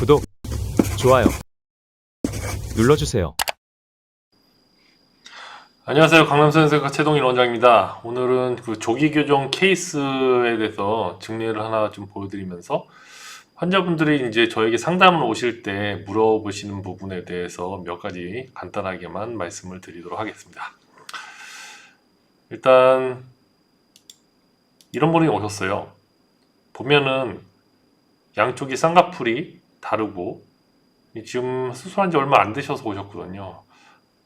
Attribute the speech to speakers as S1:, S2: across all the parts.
S1: 구독, 좋아요 눌러주세요.
S2: 안녕하세요. 강남선생과 최동일 원장입니다. 오늘은 그 조기 교정 케이스에 대해서 증례를 하나 좀 보여드리면서 환자분들이 이제 저에게 상담을 오실 때 물어보시는 부분에 대해서 몇 가지 간단하게만 말씀을 드리도록 하겠습니다. 일단 이런 분이 오셨어요. 보면은 양쪽이 쌍꺼풀이 다르고 지금 수술한 지 얼마 안 되셔서 오셨거든요.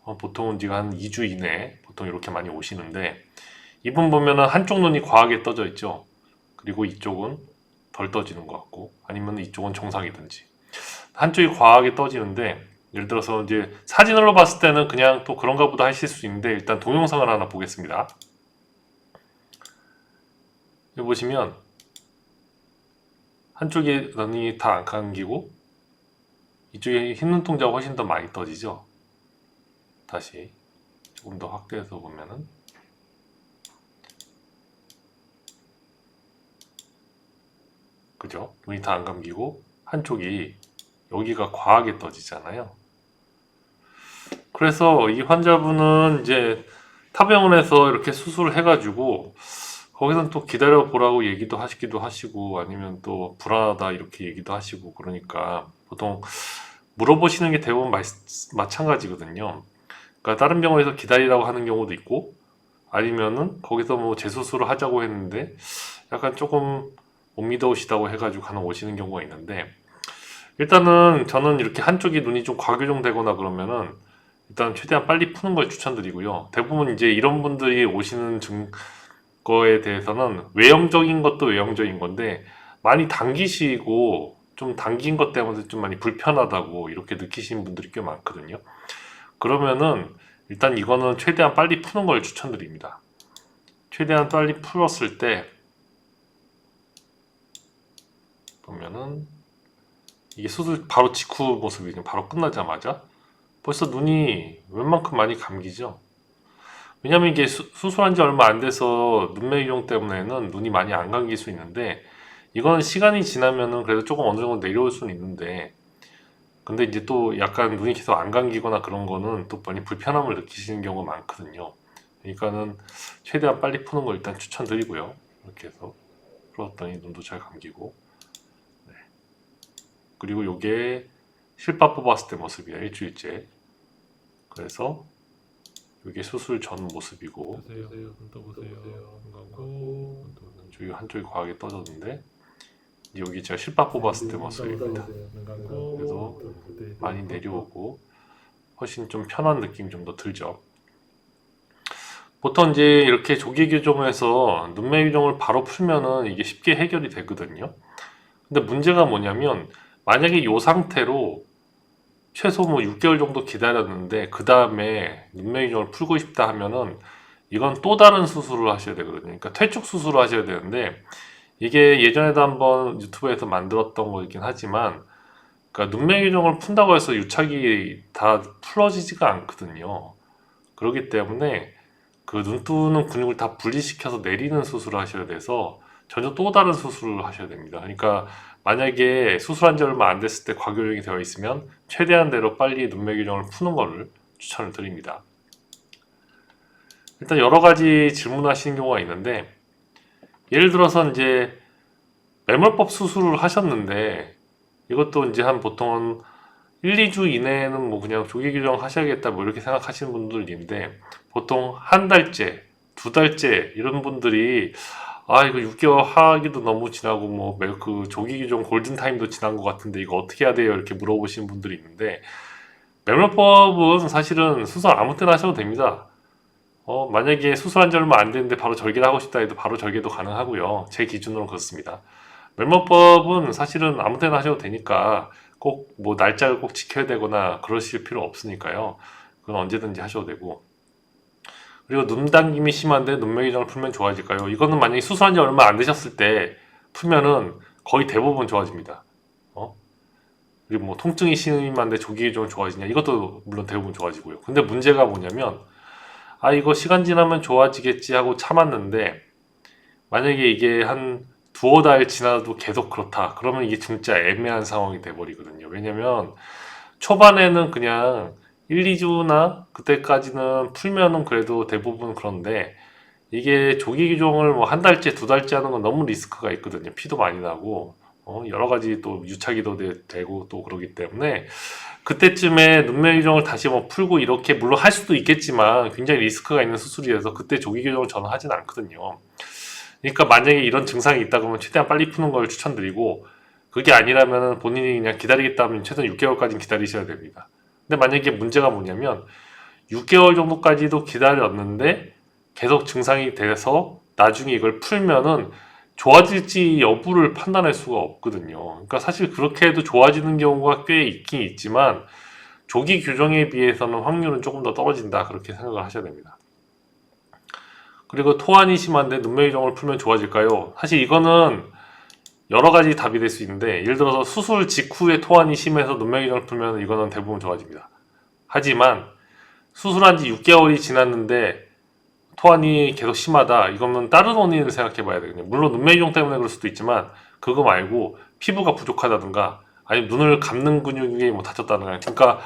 S2: 어, 보통은 지금 한 2주 이내 보통 이렇게 많이 오시는데 이분 보면은 한쪽 눈이 과하게 떠져 있죠. 그리고 이쪽은 덜 떠지는 것 같고 아니면 이쪽은 정상이든지 한쪽이 과하게 떠지는데 예를 들어서 이제 사진으로 봤을 때는 그냥 또 그런가 보다 하실 수 있는데 일단 동영상을 하나 보겠습니다. 여기 보시면 한쪽에 눈이 다 안 감기고 이쪽에 흰 눈동자가 훨씬 더 많이 떠지죠. 다시 조금 더 확대해서 보면은 그죠? 눈이 다 안 감기고 한쪽이 여기가 과하게 떠지잖아요. 그래서 이 환자분은 이제 타병원에서 이렇게 수술을 해가지고 거기선 또 기다려 보라고 얘기도 하시기도 하시고 아니면 또 불안하다 이렇게 얘기도 하시고 그러니까 보통 물어보시는 게 대부분 마, 마찬가지거든요. 그러니까 다른 병원에서 기다리라고 하는 경우도 있고 아니면은 거기서 뭐 재수술을 하자고 했는데 약간 조금 못 믿어오시다고 해가지고 간혹 오시는 경우가 있는데 일단은 저는 이렇게 한쪽이 눈이 좀 과교정되거나 그러면은 일단 최대한 빨리 푸는 걸 추천드리고요. 대부분 이제 이런 분들이 오시는 증 거에 대해서는 외형적인 것도 외형적인 건데 많이 당기시고 좀 당긴 것 때문에 좀 많이 불편하다고 이렇게 느끼시는 분들이 꽤 많거든요. 그러면은 일단 이거는 최대한 빨리 푸는 걸 추천드립니다. 최대한 빨리 풀었을 때 보면은 이게 수술 바로 직후 모습이 바로 끝나자마자 벌써 눈이 웬만큼 많이 감기죠. 왜냐면 이게 수, 수술한 지 얼마 안 돼서 눈매이용 때문에는 눈이 많이 안 감길 수 있는데 이건 시간이 지나면은 그래도 조금 어느 정도 내려올 수는 있는데 근데 이제 또 약간 눈이 계속 안 감기거나 그런 거는 또 많이 불편함을 느끼시는 경우가 많거든요. 그러니까는 최대한 빨리 푸는 걸 일단 추천드리고요. 이렇게 해서 풀었더니 눈도 잘 감기고 네. 그리고 요게 실밥 뽑았을 때 모습이야 일주일째 그래서 요게 수술 전 모습이고
S3: 보세요. 눈 떠 보세요. 눈 감고.
S2: 저기 한쪽이 과하게 떠졌는데 여기 제가 실밥 뽑았을 때 모습입니다.
S3: 눈 감고
S2: 그래서. 많이 내려오고 훨씬 좀 편한 느낌이 좀 더 들죠. 보통 이제 이렇게 조기 교정에서 눈매 교정을 바로 풀면은 이게 쉽게 해결이 되거든요. 근데 문제가 뭐냐면 만약에 이 상태로 최소 뭐 6개월 정도 기다렸는데 그 다음에 교정을 풀고 싶다 하면은 이건 또 다른 수술을 하셔야 되거든요. 그러니까 퇴축 수술을 하셔야 되는데 이게 예전에도 한번 유튜브에서 만들었던 거이긴 하지만 그러니까 눈매 교정을 푼다고 해서 유착이 다 풀어지지가 않거든요. 그렇기 때문에 그 눈 뜨는 근육을 다 분리시켜서 내리는 수술을 하셔야 돼서 전혀 또 다른 수술을 하셔야 됩니다. 그러니까 만약에 수술한 지 얼마 안 됐을 때 과교정이 되어 있으면 최대한 대로 빨리 눈매 교정을 푸는 거를 추천을 드립니다. 일단 여러 가지 질문하시는 경우가 있는데 예를 들어서 이제 매몰법 수술을 하셨는데 이것도 이제 한 보통은 1, 2주 이내에는 뭐 그냥 조기 교정 하셔야겠다 뭐 이렇게 생각하시는 분들인데 보통 한 달째, 두 달째 이런 분들이 아 이거 6개월 하기도 너무 지나고 뭐그 조기 교정 골든 타임도 지난 것 같은데 이거 어떻게 해야 돼요 이렇게 물어보시는 분들이 있는데 매몰법은 사실은 수술 아무 때나 하셔도 됩니다. 어, 만약에 수술한 지 얼마 안 됐는데 바로 절개를 하고 싶다 해도 바로 절개도 가능하고요. 제 기준으로는 그렇습니다. 멜모법은 사실은 아무 때나 하셔도 되니까 꼭 뭐 날짜를 꼭 지켜야 되거나 그러실 필요 없으니까요. 그건 언제든지 하셔도 되고. 그리고 눈 당김이 심한데 눈매 교정을 풀면 좋아질까요? 이거는 만약에 수술한 지 얼마 안 되셨을 때 풀면은 거의 대부분 좋아집니다. 어? 그리고 뭐 통증이 심한데 조기 교정은 좋아지냐? 이것도 물론 대부분 좋아지고요. 근데 문제가 뭐냐면 아 이거 시간 지나면 좋아지겠지 하고 참았는데 만약에 이게 한 두어 달 지나도 계속 그렇다. 그러면 이게 진짜 애매한 상황이 돼버리거든요. 왜냐면 초반에는 그냥 1, 2주나 그때까지는 풀면은 그래도 대부분 그런데 이게 조기 규정을 뭐 한 달째, 두 달째 하는 건 너무 리스크가 있거든요. 피도 많이 나고 어, 여러 가지 또 유착이도 되- 되고 또 그러기 때문에 그때쯤에 눈매 규정을 다시 뭐 풀고 이렇게 물론 할 수도 있겠지만 굉장히 리스크가 있는 수술이라서 그때 조기 규정을 저는 하진 않거든요. 그러니까 만약에 이런 증상이 있다 그러면 최대한 빨리 푸는 걸 추천드리고 그게 아니라면 본인이 그냥 기다리겠다 하면 최소한 6개월까지 기다리셔야 됩니다. 근데 만약에 문제가 뭐냐면 6개월 정도까지도 기다렸는데 계속 증상이 돼서 나중에 이걸 풀면은 좋아질지 여부를 판단할 수가 없거든요. 그러니까 사실 그렇게 해도 좋아지는 경우가 꽤 있긴 있지만 조기 규정에 비해서는 확률은 조금 더 떨어진다 그렇게 생각을 하셔야 됩니다. 그리고 토안이 심한데 눈매 규정을 풀면 좋아질까요? 사실 이거는 여러 가지 답이 될 수 있는데 예를 들어서 수술 직후에 토안이 심해서 눈매 규정을 풀면 이거는 대부분 좋아집니다. 하지만 수술한 지 6개월이 지났는데 토안이 계속 심하다. 이거는 다른 원인을 생각해 봐야 되거든요. 물론 눈매 규정 때문에 그럴 수도 있지만 그거 말고 피부가 부족하다든가 아니면 눈을 감는 근육이 뭐 다쳤다든가 그러니까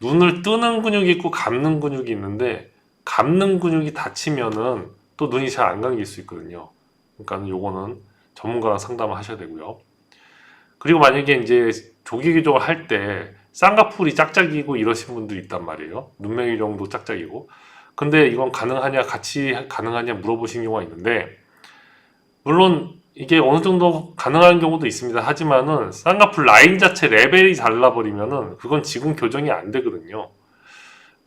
S2: 눈을 뜨는 근육이 있고 감는 근육이 있는데 감는 근육이 다치면은 또 눈이 잘 안 감길 수 있거든요. 그러니까 요거는 전문가랑 상담을 하셔야 되고요. 그리고 만약에 이제 조기 규정을 할 때 쌍꺼풀이 짝짝이고 이러신 분도 있단 말이에요. 눈매 규정도 짝짝이고. 근데 이건 가능하냐 같이 가능하냐 물어보신 경우가 있는데 물론 이게 어느 정도 가능한 경우도 있습니다. 하지만은 쌍꺼풀 라인 자체 레벨이 달라버리면은 그건 지금 교정이 안 되거든요.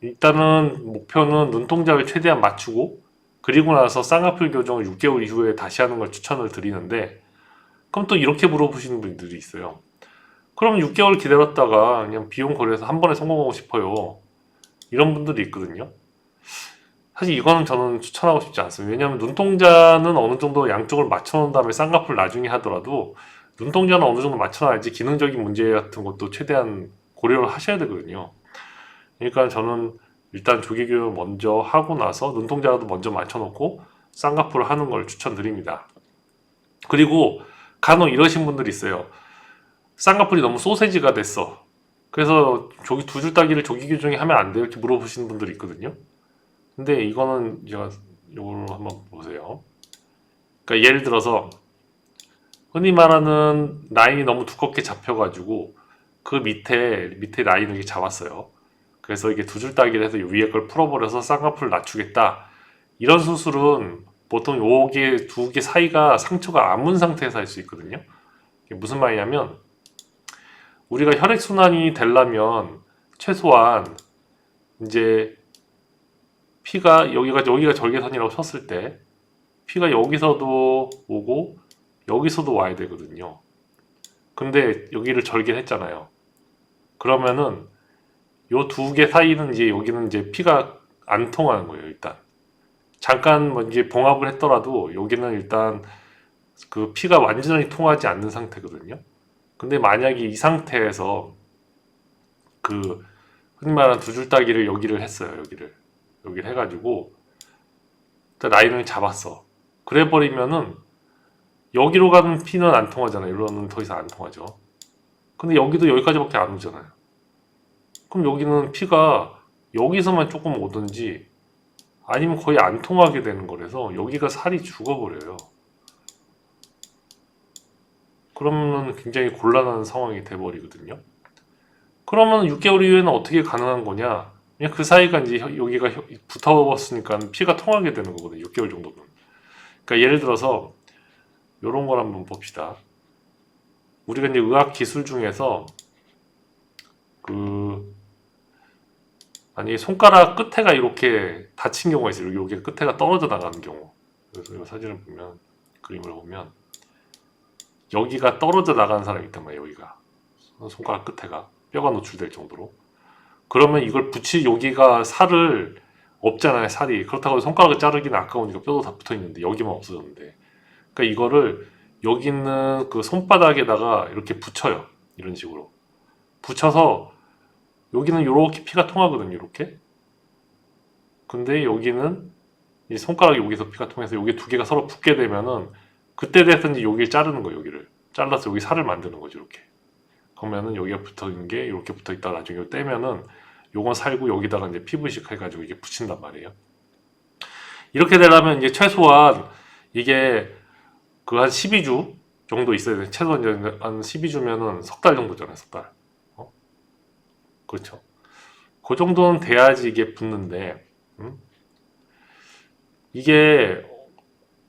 S2: 일단은 목표는 눈동자를 최대한 맞추고 그리고 나서 쌍꺼풀 교정을 6개월 이후에 다시 하는 걸 추천을 드리는데 그럼 또 이렇게 물어보시는 분들이 있어요. 그럼 6개월 기다렸다가 그냥 비용 거래해서 한 번에 성공하고 싶어요. 이런 분들이 있거든요. 사실 이거는 저는 추천하고 싶지 않습니다. 왜냐하면 눈동자는 어느 정도 양쪽을 맞춰놓은 다음에 쌍꺼풀 나중에 하더라도 눈동자는 어느 정도 맞춰놔야지 기능적인 문제 같은 것도 최대한 고려를 하셔야 되거든요. 그러니까 저는 일단 조기 교육을 먼저 하고 나서 눈동자도 먼저 맞춰놓고 쌍꺼풀을 하는 걸 추천드립니다. 그리고 간혹 이러신 분들이 있어요. 쌍꺼풀이 너무 소세지가 됐어. 그래서 조기 두 줄 따기를 조기 교정에 하면 안 돼요? 이렇게 물어보시는 분들이 있거든요. 근데 이거는 제가 이걸 한번 보세요. 그러니까 예를 들어서 흔히 말하는 라인이 너무 두껍게 잡혀가지고 그 밑에 밑에 라인을 잡았어요. 그래서 이게 두 줄 따기를 해서 이 위에 걸 풀어버려서 쌍꺼풀을 낮추겠다. 이런 수술은 보통 요게 두개 사이가 상처가 아문 상태에서 할 수 있거든요. 이게 무슨 말이냐면 우리가 혈액 순환이 되려면 최소한 이제 피가 여기가 여기가 절개선이라고 쳤을 때 피가 여기서도 오고 여기서도 와야 되거든요. 근데 여기를 절개했잖아요. 그러면은 요 두 개 사이는 이제 여기는 이제 피가 안 통하는 거예요, 일단. 잠깐 뭐 이제 봉합을 했더라도 여기는 일단 그 피가 완전히 통하지 않는 상태거든요. 근데 만약에 이 상태에서 그 흔히 말하는 두 줄 따기를 여기를 했어요, 여기를. 여기를 해가지고 라인을 잡았어. 그래 버리면은 여기로 가는 피는 안 통하잖아요. 이로는 더 이상 안 통하죠. 근데 여기도 여기까지밖에 안 오잖아요. 그럼 여기는 피가 여기서만 조금 오든지 아니면 거의 안 통하게 되는 거라서 여기가 살이 죽어버려요. 그러면 굉장히 곤란한 상황이 돼버리거든요. 그러면 6개월 이후에는 어떻게 가능한 거냐? 그냥 그 사이가 이제 혀- 여기가 혀- 붙어버렸으니까 피가 통하게 되는 거거든요. 6개월 정도는. 그러니까 예를 들어서 이런 걸 한번 봅시다. 우리가 이제 의학 기술 중에서 그 아니 손가락 끝에가 이렇게 다친 경우가 있어요. 여기 끝에가 떨어져 나가는 경우. 그래서 이 사진을 보면 그림을 보면 여기가 떨어져 나가는 사람이 있단 말이에요. 여기가 손가락 끝에가 뼈가 노출될 정도로. 그러면 이걸 붙이 여기가 살을 없잖아요 살이 그렇다고 손가락을 자르기는 아까우니까 뼈도 다 붙어 있는데 여기만 없어졌는데 그러니까 이거를 여기 있는 그 손바닥에다가 이렇게 붙여요 이런 식으로 붙여서 여기는 이렇게 피가 통하거든요 이렇게 근데 여기는 이 손가락이 여기서 피가 통해서 여기 두 개가 서로 붙게 되면은 그때 돼서 이제 여기를 자르는 거예요. 여기를 잘라서 여기 살을 만드는 거죠. 이렇게. 그러면은 여기가 붙어 있는 게 이렇게 붙어 있다 가 나중에 이거 떼면은 요건 살고 여기다가 이제 피부식 해 가지고 이게 붙인단 말이에요. 이렇게 되려면 이제 최소한 이게 그 한 12주 정도 있어야 돼. 최소 이제 한 12주면은 석 달 정도잖아요. 석 달. 어? 그렇죠. 그 정도는 돼야지 이게 붙는데, 음? 이게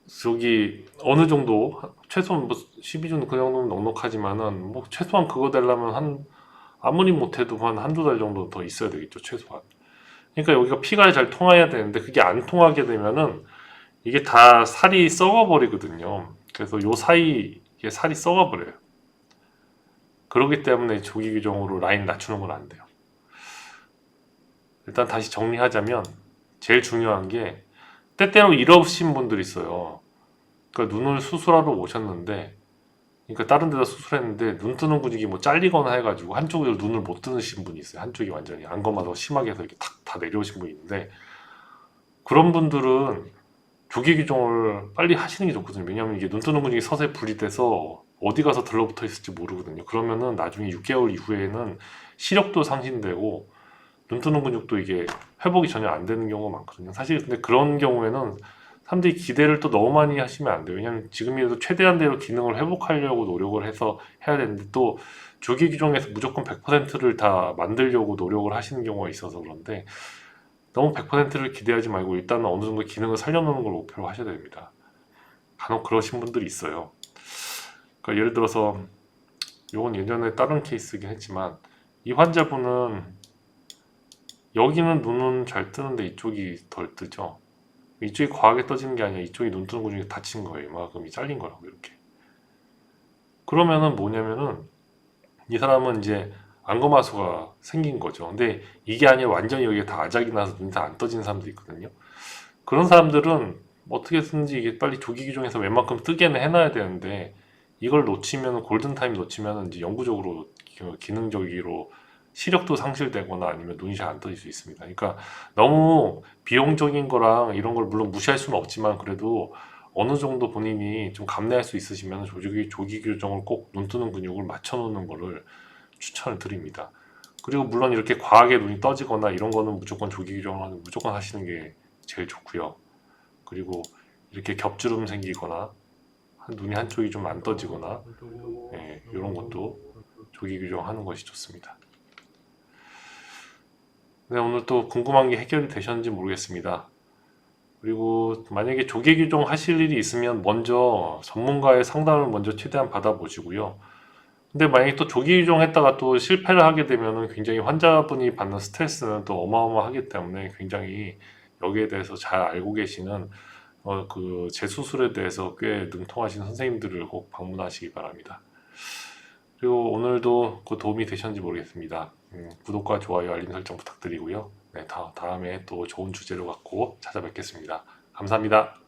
S2: 저기 어느 정도 최소한 뭐 12주는 그 정도는 넉넉하지만은 뭐 최소한 그거 되려면 한 아무리 못해도 한 한두 달 정도 더 있어야 되겠죠 최소한 그러니까 여기가 피가 잘 통해야 되는데 그게 안 통하게 되면은 이게 다 살이 썩어 버리거든요 그래서 요 사이 이게 살이 썩어 버려요 그렇기 때문에 조기 규정으로 라인 낮추는 건 안 돼요 일단 다시 정리하자면 제일 중요한 게 때때로 이러신 분들이 있어요. 그러니까 눈을 수술하러 오셨는데, 그러니까 다른 데다 수술했는데 눈 뜨는 근육이 뭐 잘리거나 해가지고 한쪽으로 눈을 못 뜨신 분이 있어요. 한쪽이 완전히 안검하다 심하게 해서 이렇게 탁 다 내려오신 분이 있는데 그런 분들은 조기 규정을 빨리 하시는 게 좋거든요. 왜냐하면 이게 눈 뜨는 근육이 서서히 분리돼서 어디 가서 들러붙어 있을지 모르거든요. 그러면은 나중에 6개월 이후에는 시력도 상실되고 눈 뜨는 근육도 이게 회복이 전혀 안 되는 경우가 많거든요. 사실 근데 그런 경우에는 사람들이 기대를 또 너무 많이 하시면 안 돼요. 왜냐하면 지금이라도 최대한대로 기능을 회복하려고 노력을 해서 해야 되는데 또 조기 규정에서 무조건 100%를 다 만들려고 노력을 하시는 경우가 있어서 그런데 너무 100%를 기대하지 말고 일단은 어느 정도 기능을 살려놓는 걸 목표로 하셔야 됩니다. 간혹 그러신 분들이 있어요. 그러니까 예를 들어서 요건 예전에 다른 케이스긴 했지만 이 환자분은 여기는 눈은 잘 뜨는데 이쪽이 덜 뜨죠. 이쪽이 과하게 떠지는 게 아니라 이쪽이 눈 뜨는 근육이 다친 거예요. 이만큼이 잘린 거라고 이렇게. 그러면은 뭐냐면은 이 사람은 이제 안검하수가 생긴 거죠. 근데 이게 아니라 완전히 여기가 다 아작이 나서 눈이 다 안 떠지는 사람도 있거든요. 그런 사람들은 어떻게 쓰는지 이게 빨리 조기 규정에서 웬만큼 뜨게는 해놔야 되는데 이걸 놓치면 골든 타임 놓치면 이제 영구적으로 기- 기능적으로 시력도 상실되거나 아니면 눈이 잘 안 떠질 수 있습니다. 그러니까 너무 비용적인 거랑 이런 걸 물론 무시할 수는 없지만 그래도 어느 정도 본인이 좀 감내할 수 있으시면 조기, 조기 규정을 꼭 눈 뜨는 근육을 맞춰놓는 거를 추천을 드립니다. 그리고 물론 이렇게 과하게 눈이 떠지거나 이런 거는 무조건 조기 규정을 무조건 하시는 게 제일 좋고요. 그리고 이렇게 겹주름 생기거나 한 눈이 한쪽이 좀 안 떠지거나 예, 이런 것도 조기 규정하는 것이 좋습니다. 네, 오늘 또 궁금한 게 해결이 되셨는지 모르겠습니다. 그리고 만약에 조기 규정 하실 일이 있으면 먼저 전문가의 상담을 먼저 최대한 받아보시고요. 근데 만약에 또 조기 규정 했다가 또 실패를 하게 되면은 굉장히 환자분이 받는 스트레스는 또 어마어마하기 때문에 굉장히 여기에 대해서 잘 알고 계시는 어, 그 재수술에 대해서 꽤 능통하신 선생님들을 꼭 방문하시기 바랍니다. 그리고 오늘도 그 도움이 되셨는지 모르겠습니다. 음, 구독과 좋아요, 알림 설정 부탁드리고요. 네, 다, 다음에 또 좋은 주제로 갖고 찾아뵙겠습니다. 감사합니다.